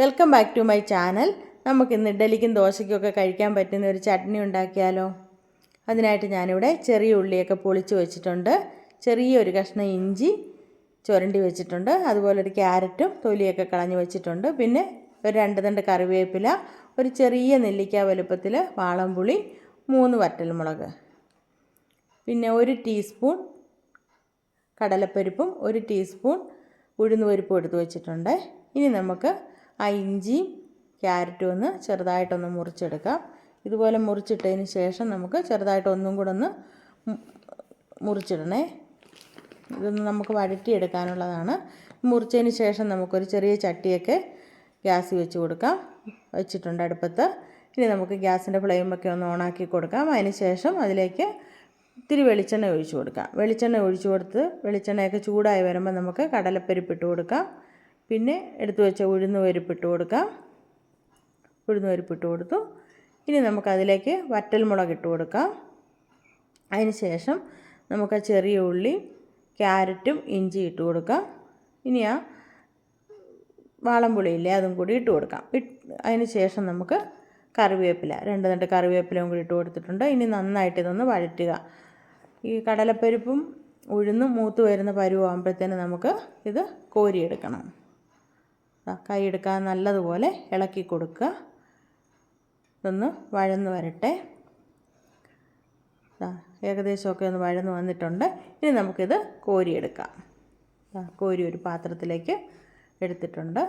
Welcome back to my channel. നമുക്ക് ഇന്ന് ഇഡ്ഡലിക്കും ദോശയ്ക്കൊക്കെ കഴിക്കാൻ പറ്റുന്ന ഒരു ചട്നി ഉണ്ടാക്കിയാലോ? അതിനായിട്ട് ഞാനിവിടെ ചെറിയ ഉള്ളിയൊക്കെ പൊളിച്ച് വെച്ചിട്ടുണ്ട്. ചെറിയൊരു കഷ്ണം ഇഞ്ചി ചുരണ്ടി വെച്ചിട്ടുണ്ട്. അതുപോലെ ഒരു ക്യാരറ്റും തൊലിയൊക്കെ കളഞ്ഞ് വെച്ചിട്ടുണ്ട്. പിന്നെ ഒരു രണ്ട് തണ്ട് കറിവേപ്പില ഒരു ചെറിയ നെല്ലിക്ക വലുപ്പത്തിൽ വാളംപുളി മൂന്ന് വറ്റൽമുളക്. പിന്നെ ഒരു ടീസ്പൂൺ കടലപ്പരിപ്പും ഒരു ടീസ്പൂൺ ഉഴുന്നുപരിപ്പും എടുത്തു വെച്ചിട്ടുണ്ട്. ഇനി നമുക്ക് ആ ഇഞ്ചി ക്യാരറ്റും ഒന്ന് ചെറുതായിട്ടൊന്ന് മുറിച്ചെടുക്കാം ഇതുപോലെ മുറിച്ചിട്ടതിന് ശേഷം നമുക്ക് ചെറുതായിട്ട് ഒന്നും കൂടെ ഒന്ന് മുറിച്ചിടണേ. ഇതൊന്ന് നമുക്ക് വഴറ്റിയെടുക്കാനുള്ളതാണ്. മുറിച്ചതിന് ശേഷം നമുക്കൊരു ചെറിയ ചട്ടിയൊക്കെ ഗ്യാസ് വെച്ച് കൊടുക്കാം. വെച്ചിട്ടുണ്ട് അടുപ്പത്ത്. ഇനി നമുക്ക് ഗ്യാസിന്റെ ഫ്ലെയിമൊക്കെ ഒന്ന് ഓണാക്കി കൊടുക്കാം. അതിന് ശേഷം അതിലേക്ക് ഇത്തിരി വെളിച്ചെണ്ണ ഒഴിച്ചു കൊടുക്കാം. വെളിച്ചെണ്ണ ഒഴിച്ചു കൊടുത്ത് വെളിച്ചെണ്ണയൊക്കെ ചൂടായി വരുമ്പോൾ നമുക്ക് കടലപ്പരിപ്പ് ഇട്ട് കൊടുക്കാം. പിന്നെ എടുത്തു വെച്ച ഉഴുന്ന് പരിപ്പിട്ട് കൊടുക്കാം. ഉഴുന്ന് പരിപ്പിട്ട് കൊടുത്തു. ഇനി നമുക്കതിലേക്ക് വറ്റൽമുളക് ഇട്ട് കൊടുക്കാം. അതിന് ശേഷം നമുക്ക് ചെറിയ ഉള്ളി ക്യാരറ്റും ഇഞ്ചി ഇട്ട് കൊടുക്കാം. ഇനി ആ വാളംപുളിയില്ലേ അതും കൂടി ഇട്ട് കൊടുക്കാം. അതിന് ശേഷം നമുക്ക് കറിവേപ്പില രണ്ട് രണ്ട് കറിവേപ്പിലയും കൂടി ഇട്ട് കൊടുത്തിട്ടുണ്ട്. ഇനി നന്നായിട്ട് ഇതൊന്ന് വഴറ്റുക. ഈ കടലപ്പരിപ്പും ഉഴുന്നും മൂത്ത് വരുന്ന പരുവാകുമ്പോഴത്തേന് നമുക്ക് ഇത് കോരിയെടുക്കണം. ദാ കൈയെടുക്കാൻ നല്ലതുപോലെ ഇളക്കി കൊടുക്കുക. ഇതൊന്ന് വഴന്ന് വരട്ടെ. ഏകദേശമൊക്കെ ഒന്ന് വഴന്ന് വന്നിട്ടുണ്ട്. ഇനി നമുക്കിത് കോരിയെടുക്കാം. കോരി ഒരു പാത്രത്തിലേക്ക് എടുത്തിട്ടുണ്ട്.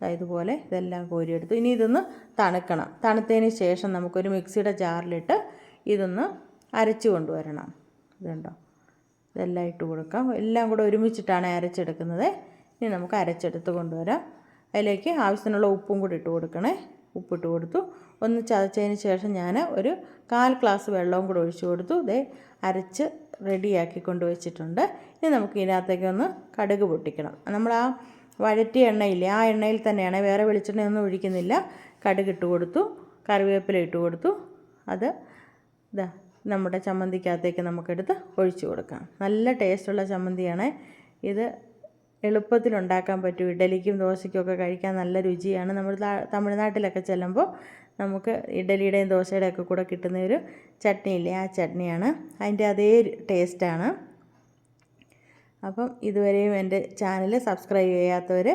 ഇതുപോലെ ഇതെല്ലാം കോരിയെടുത്തു. ഇനി ഇതൊന്ന് തണുക്കണം. തണുത്തതിന് ശേഷം നമുക്കൊരു മിക്സിയുടെ ജാറിലിട്ട് ഇതൊന്ന് അരച്ച് കൊണ്ടുവരണം. ഇതുണ്ടോ? ഇതെല്ലാം ഇട്ട് കൊടുക്കാം. എല്ലാം കൂടെ ഒരുമിച്ചിട്ടാണ് അരച്ചെടുക്കുന്നത്. ഇനി നമുക്ക് അരച്ചെടുത്ത് കൊണ്ടുവരാം. അതിലേക്ക് ആവശ്യത്തിനുള്ള ഉപ്പും കൂടി ഇട്ട് കൊടുക്കണേ. ഉപ്പിട്ട് കൊടുത്തു. ഒന്ന് ചതച്ചതിന് ശേഷം ഞാൻ ഒരു കാൽ ഗ്ലാസ് വെള്ളവും കൂടെ ഒഴിച്ചു കൊടുത്തു. ഇതേ അരച്ച് റെഡിയാക്കി കൊണ്ടുവച്ചിട്ടുണ്ട് ഇനി നമുക്ക് ഇതിനകത്തേക്ക് ഒന്ന് കടുക് പൊട്ടിക്കണം. നമ്മൾ ആ വഴറ്റിയ എണ്ണയില്ലേ ആ എണ്ണയിൽ തന്നെയാണ്. വേറെ വെളിച്ചെണ്ണയൊന്നും ഒഴിക്കുന്നില്ല. കടുക് ഇട്ട് കൊടുത്തു. കറിവേപ്പില ഇട്ട് കൊടുത്തു. അത് ഇതാ നമ്മുടെ ചമ്മന്തിക്കകത്തേക്ക് നമുക്കെടുത്ത് ഒഴിച്ചു കൊടുക്കാം. നല്ല ടേസ്റ്റുള്ള ചമ്മന്തിയാണ്. ഇത് എളുപ്പത്തിൽ ഉണ്ടാക്കാൻ പറ്റും. ഇഡലിക്കും ദോശയ്ക്കും ഒക്കെ കഴിക്കാൻ നല്ല രുചിയാണ്. നമ്മൾ തമിഴ്നാട്ടിലൊക്കെ ചെല്ലുമ്പോൾ നമുക്ക് ഇഡലിയുടെയും ദോശയുടെയും ഒക്കെ കൂടെ കിട്ടുന്ന ഒരു ചട്നിയില്ലേ ആ ചട്നിയാണ്. അതിന്റെ അതേ ടേസ്റ്റാണ്. അപ്പം ഇതുവരെയും എന്റെ ചാനൽ സബ്സ്ക്രൈബ് ചെയ്യാത്തവർ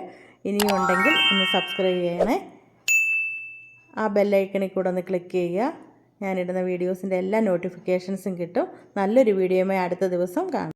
ഇനിയും ഉണ്ടെങ്കിൽ ഒന്ന് സബ്സ്ക്രൈബ് ചെയ്യണേ. ആ ബെല്ലൈക്കണിൽ കൂടെ ഒന്ന് ക്ലിക്ക് ചെയ്യുക. ഞാനിടുന്ന വീഡിയോസിന്റെ എല്ലാ നോട്ടിഫിക്കേഷൻസും കിട്ടും. നല്ലൊരു വീഡിയോയുമായി അടുത്ത ദിവസം കാണാം.